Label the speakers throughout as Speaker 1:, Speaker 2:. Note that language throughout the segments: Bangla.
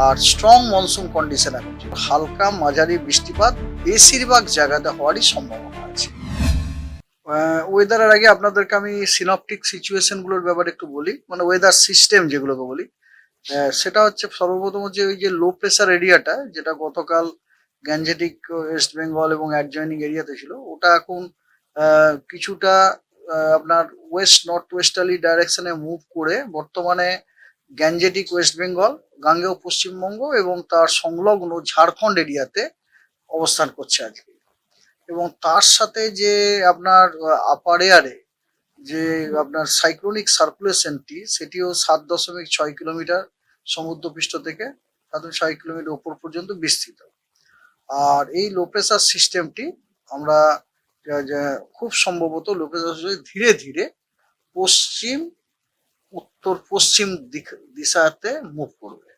Speaker 1: আর স্ট্রং মনসুন কন্ডিশন এখন হালকা মাঝারি বৃষ্টিপাত বেশিরভাগ জায়গাতে হওয়ারই সম্ভাবনা আছে। ওয়েদারের আগে আপনাদেরকে আমি সিনপটিক সিচুয়েশনগুলোর ব্যাপারে একটু বলি মানে ওয়েদার সিস্টেম যেগুলোকে বলি। সেটা হচ্ছে সর্বপ্রথম হচ্ছে ওই যে লো প্রেসার এরিয়াটা যেটা গতকাল গ্যাঞ্জেটিক ওয়েস্ট বেঙ্গল এবং অ্যাডজয়নিং এরিয়াতে ছিল, ওটা এখন কিছুটা আপনার ওয়েস্ট নর্থ ওয়েস্টার্লি ডাইরেকশনে মুভ করে বর্তমানে গ্যাঞ্জেটিক ওয়েস্ট বেঙ্গল, গাঙ্গেয় পশ্চিমবঙ্গ এবং তার সংলগ্ন ঝাড়খণ্ড এরিয়াতে অবস্থান করছে আজকে। এবং তার সাথে যে আপনার আপার এয়ারে যে আপনার সাইক্লোনিক সার্কুলেশনটি সেটিও সাত দশমিক ছয় কিলোমিটার সমুদ্রপৃষ্ঠ থেকে সাত ছয় কিলোমিটার উপর পর্যন্ত বিস্তৃত। আর এই লো সিস্টেমটি আমরা খুব সম্ভবত লো ধীরে ধীরে পশ্চিম উত্তর পশ্চিম দিশাতে মুভ করবে।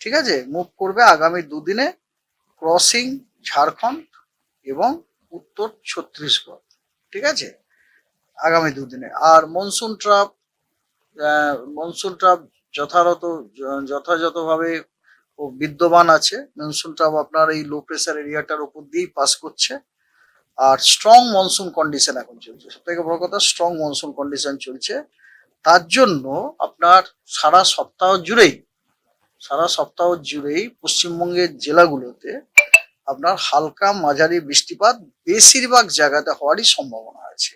Speaker 1: ঠিক আছে? মুভ করবে আগামী দুদিনে ক্রসিং ঝাড়খণ্ড এবং উত্তর ছত্তিশগড়। ঠিক আছে? আগামী দুদিনে। আর মনসুন ট্রাপ মনসুন ট্রাপ যথারত, যথাযথভাবে ও বিদ্যমান আছে। মনসুন ট্রাপ আপনার এই লো প্রেসার এরিয়াটার উপর দিয়েই পাস করছে। আর স্ট্রং মনসুন কন্ডিশন এখন চলছে। সব থেকে বড় কথা স্ট্রং মনসুন কন্ডিশন চলছে। তার জন্য আপনার সারা সপ্তাহ জুড়েই, সারা সপ্তাহ জুড়েই পশ্চিমবঙ্গের জেলাগুলোতে আপনার হালকা মাঝারি বৃষ্টিপাত বেশিরভাগ জায়গাতে হওয়ারই সম্ভাবনা আছে।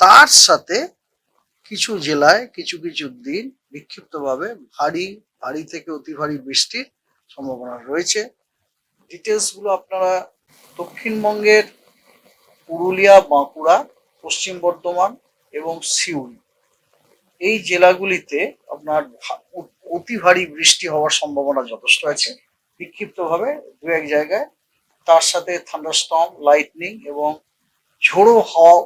Speaker 1: তার সাথে কিছু জেলায় কিছু কিছু দিন বিক্ষিপ্তভাবে ভারী ভারী থেকে অতি ভারী বৃষ্টির সম্ভাবনা রয়েছে। ডিটেলসগুলো আপনারা দক্ষিণবঙ্গের পুরুলিয়া, বাঁকুড়া, পশ্চিম বর্ধমান এবং সিউড়ি এই জেলাগুলিতে আপনার অতি ভারী বৃষ্টি হওয়ার সম্ভাবনা যথেষ্ট আছে। বিক্ষিপ্তভাবে দু এক জায়গায়। তার সাথে থান্ডারস্টর্ম, লাইটনিং এবং ঝোড়ো হওয়া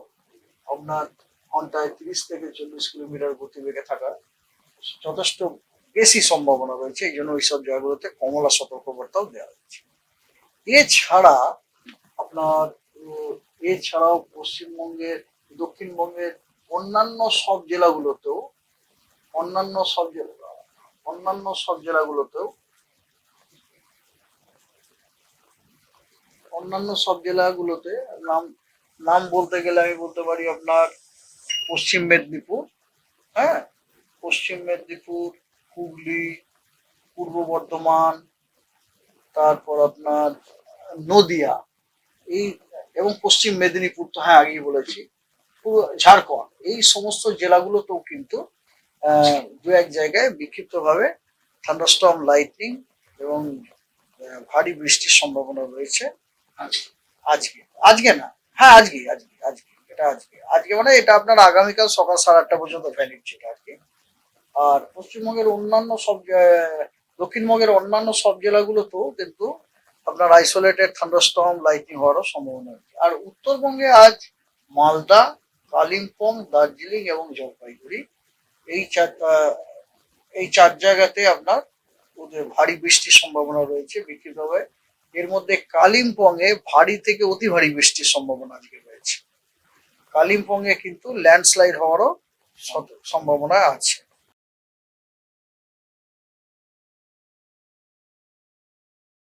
Speaker 1: আপনার ঘন্টায় তিরিশ থেকে চল্লিশ কিলোমিটার গতিবেগে থাকা যথেষ্ট বেশি সম্ভাবনা রয়েছে। এই জন্য ওইসব জায়গাগুলোতে কমলা সতর্কবার্তাও দেওয়া হয়েছে। এছাড়া আপনার, এছাড়াও পশ্চিমবঙ্গের, দক্ষিণবঙ্গের অন্যান্য সব জেলাগুলোতেও অন্যান্য সব জেলা, অন্যান্য সব জেলাগুলোতেও, অন্যান্য সব জেলাগুলোতে নাম নাম বলতে গেলে আমি বলতে পারি আপনার পশ্চিম মেদিনীপুর হ্যাঁ? পশ্চিম মেদিনীপুর, হুগলি, পূর্ব বর্ধমান, তারপর আপনার নদিয়া, এই এবং পশ্চিম মেদিনীপুর তো হ্যাঁ আগেই বলেছি ঝাড়খণ্ড, এই সমস্ত জেলাগুলোতেও কিন্তু দু এক জায়গায় বিক্ষিপ্তভাবে থান্ডারস্টর্ম লাইটনিং এবং ভারী বৃষ্টির সম্ভাবনা রয়েছে। আজকে। আজকে না? হ্যাঁ আজকে আজকে আজকে। এটা আজকে। আজকে মানে এটা আপনার আগামীকাল সকাল সাড়ে আটটা পর্যন্ত ভ্যালিড ছিল আর কি। আর পশ্চিমবঙ্গের অন্যান্য সব দক্ষিণবঙ্গের অন্যান্য সব জেলাগুলোতেও কিন্তু আপনার আইসোলেটেড থান্ডারস্টর্ম লাইটিং হওয়ারও সম্ভাবনা আছে আর উত্তরবঙ্গে আজ মালদা, কালিম্পং, দার্জিলিং এবং জলপাইগুড়ি এই চার এই চার জায়গাতে আপনার ওদের ভারী বৃষ্টির সম্ভাবনা রয়েছে বিক্ষিপ্তভাবে। এর মধ্যে কালিম্পং এ ভারী থেকে অতি ভারী বৃষ্টির সম্ভাবনা আজকে রয়েছে। কালিম্পং এ কিন্তু ল্যান্ডস্লাইড হওয়ারও সম্ভাবনা আছে।